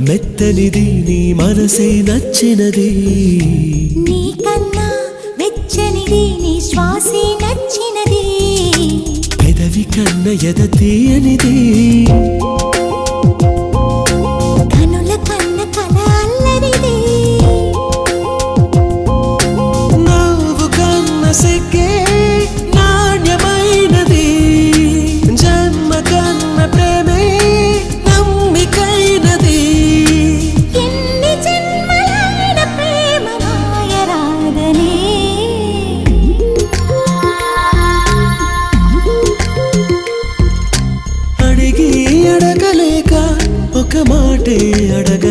మెత్తనిది నీ మనసే నచ్చినది. నీకన్నా వెచ్చనిది నీ శ్వాసే నచ్చినది. పెదవి కన్న ఎద తీయనిది. కనుల కన్న కల అల్లరిది. నవ్వు కన్న సిగ్గే மாட்டே அடக